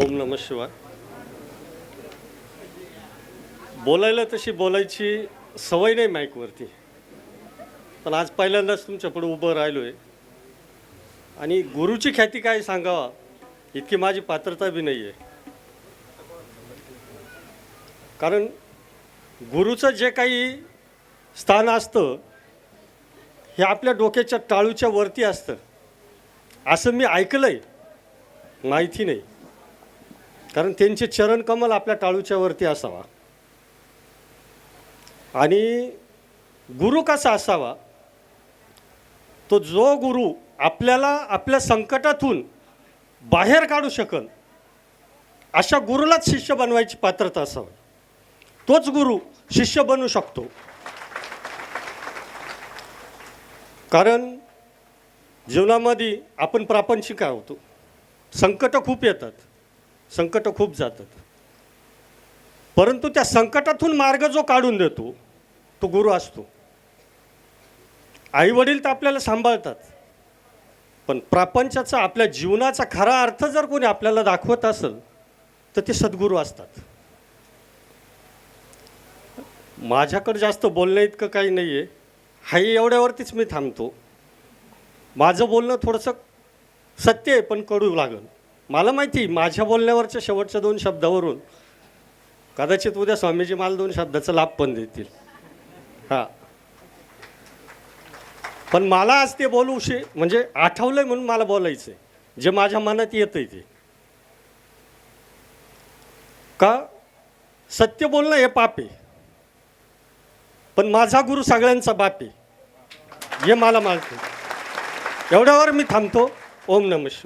ओम नम शिवाय. बोलायला तशी बोलायची सवय नाही माईकवरती. पण आज पहिल्यांदाच तुमच्यापुढे उभं राहिलो आहे आणि गुरुची ख्याती काय सांगावा इतकी माझी पात्रता बी नाही आहे कारण गुरुचं जे काही स्थान असतं हे आपल्या डोक्याच्या टाळूच्या वरती असतं. असं मी ऐकलं आहे माहिती नाही. कारण त्यांचे चरणकमल आपल्या टाळूच्या वरती असावा. आणि गुरु कसा असावा? तो जो गुरु आपल्याला आपल्या संकटातून बाहेर काढू शकल अशा गुरुलाच शिष्य बनवायची पात्रता असावी. तोच गुरु शिष्य बनू शकतो. कारण जीवनामध्ये आपण प्रापंचिक होतो संकट खूप येतात. संकट खूप जातात. परंतु त्या संकटातून मार्ग जो काढून देतो तो गुरु असतो. आई वडील तर आपल्याला सांभाळतात. पण प्रापंचाचा आपल्या जीवनाचा खरा अर्थ जर कोणी आपल्याला दाखवत असेल तर ते सद्गुरू असतात. माझ्याकडे जास्त बोलण्या इतकं काही नाही आहे हाही एवढ्यावरतीच मी थांबतो. माझं बोलणं थोडंसं सत्य आहे पण कडू लागेल. मला माहिती माझ्या बोलण्यावरच्या शेवटच्या दोन शब्दावरून कदाचित उद्या स्वामीजी मला दोन शब्दाचा लाभ पण देतील. हां. पण मला आज ते बोलू शे म्हणजे आठवलंय म्हणून मला बोलायचं आहे जे माझ्या मनात येतंय ते. का? सत्य बोलणं हे पाप आहे. पण माझा गुरु सगळ्यांचा बाप आहे. हे मला माहिती एवढ्यावर मी थांबतो. ओम नम